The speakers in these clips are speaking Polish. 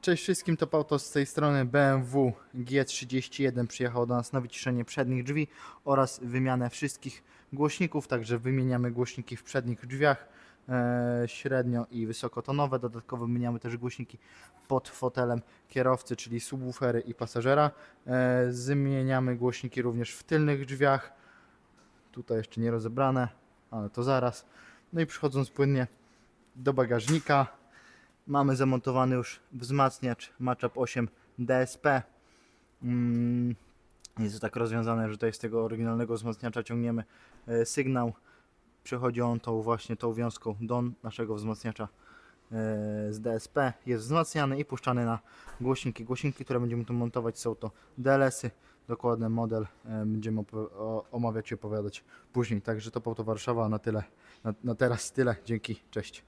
Cześć wszystkim, to auto z tej strony BMW G31 przyjechało do nas na wyciszenie przednich drzwi oraz wymianę wszystkich głośników, także wymieniamy głośniki w przednich drzwiach e, średnio i wysokotonowe, dodatkowo wymieniamy też głośniki pod fotelem kierowcy, czyli subwoofery i pasażera. E, zmieniamy głośniki również w tylnych drzwiach, tutaj jeszcze nie rozebrane, ale to zaraz. No i przechodząc płynnie do bagażnika, Mamy zamontowany już wzmacniacz Matchup 8 DSP. Mm, Jest to tak rozwiązane, że tutaj z tego oryginalnego wzmacniacza ciągniemy e, sygnał. Przechodzi on tą właśnie tą wiązką do naszego wzmacniacza e, z DSP. Jest wzmacniany i puszczany na głośniki. Głośniki, które będziemy tu montować są to DLS-y. Dokładny model e, będziemy omawiać i opowiadać później. Także to Auto Warszawa na tyle. Na, na teraz tyle. Dzięki. Cześć.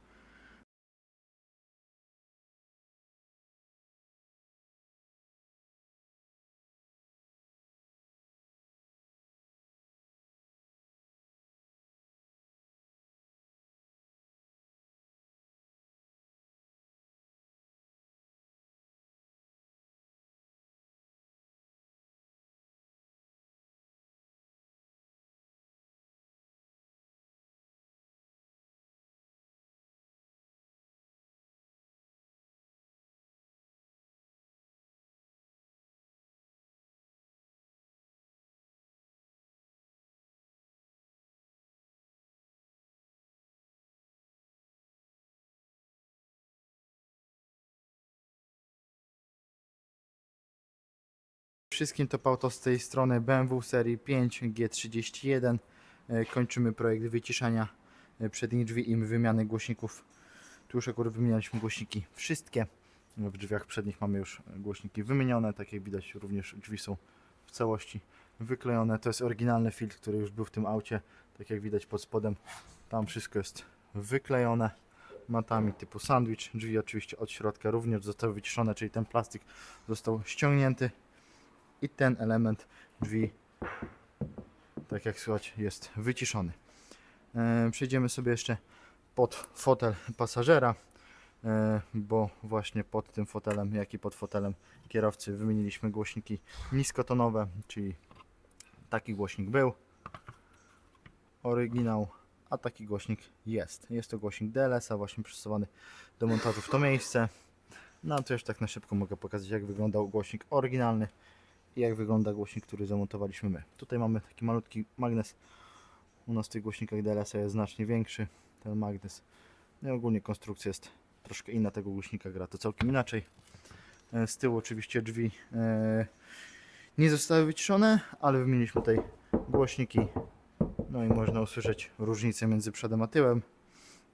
Wszystkim to auto z tej strony BMW serii 5 G31. E, Kończymy projekt wyciszania e, przednich drzwi i wymiany głośników. Tu już akurat wymienialiśmy głośniki wszystkie. W drzwiach przednich mamy już głośniki wymienione. Tak jak widać również drzwi są w całości wyklejone. To jest oryginalny filtr, który już był w tym aucie. Tak jak widać pod spodem tam wszystko jest wyklejone matami typu sandwich. Drzwi oczywiście od środka również zostały wyciszone, czyli ten plastik został ściągnięty i ten element drzwi, tak jak słychać, jest wyciszony. E, przejdziemy sobie jeszcze pod fotel pasażera, e, bo właśnie pod tym fotelem, jak i pod fotelem kierowcy wymieniliśmy głośniki niskotonowe, czyli taki głośnik był, oryginał, a taki głośnik jest. Jest to głośnik DLS, a właśnie przystosowany do montażu w to miejsce. No to już tak na szybko mogę pokazać, jak wyglądał głośnik oryginalny i jak wygląda głośnik, który zamontowaliśmy my. Tutaj mamy taki malutki magnes. U nas w tych głośnikach DLS jest znacznie większy ten magnes. No ogólnie konstrukcja jest troszkę inna tego głośnika, gra to całkiem inaczej. E, Z tyłu oczywiście drzwi e, nie zostały wyciszone, ale wymieniliśmy tutaj głośniki. No i można usłyszeć różnicę między przodem a tyłem.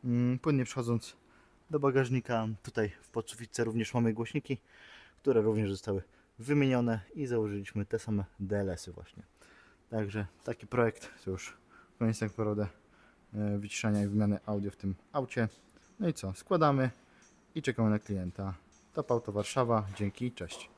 Mm, Płynnie przechodząc do bagażnika, tutaj w podsufitce również mamy głośniki, które również zostały wymienione i założyliśmy te same DLS-y właśnie. Także taki projekt to już koniec tak naprawdę e, wyciszania i wymiany audio w tym aucie. No i co, składamy i czekamy na klienta. To Auto Warszawa, dzięki, cześć.